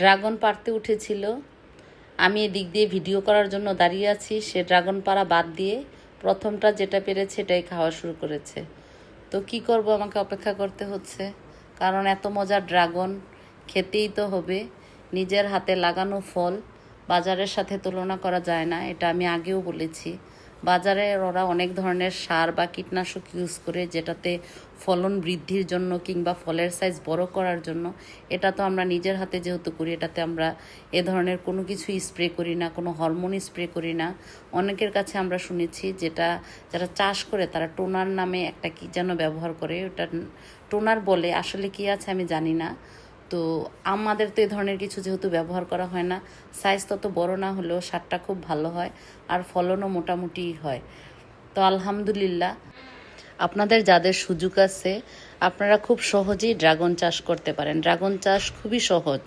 Dragon পাড়তে উঠেছিল। আমি এদিক দিয়ে ভিডিও করার জন্য দাঁড়িয়ে আছি, সে ড্রাগন পাড়া বাদ দিয়ে প্রথমটা যেটা পেরেছে এটাই খাওয়া শুরু করেছে। তো কি করব আমাকে অপেক্ষা করতে হচ্ছে? কারণ এত মজার ড্রাগন খেতেই তো হবে। নিজের হাতে লাগানো ফল বাজারের সাথে তুলনা করা যায় না, এটা আমি আগেও বলেছি। বাজারে ওরা অনেক ধরনের সার বা কীটনাশক ইউজ করে, যেটাতে ফলন বৃদ্ধির জন্য কিংবা ফলের সাইজ বড় করার জন্য। এটা তো আমরা নিজের হাতে যেহেতু করি, এটাতে আমরা এ ধরনের কোনো কিছু স্প্রে করি না, কোনো হরমোন স্প্রে করি না। অনেকের কাছে আমরা শুনেছি যেটা, যারা চাষ করে তারা টোনার নামে একটা কি যেন ব্যবহার করে, ওটা টোনার বলে। আসলে কি আছে আমি জানি না। তো আমাদের তো এ ধরনের কিছু যেহেতু ব্যবহার করা হয় না সাইজ তত বড় না হলেও সারটা খুব ভালো হয় আর ফলনও মোটামুটি হয়। তো আলহামদুলিল্লাহ। আপনাদের যাদের সুযোগ আছে, আপনারা খুব সহজেই ড্রাগন চাষ করতে পারেন। ড্রাগন চাষ খুবই সহজ।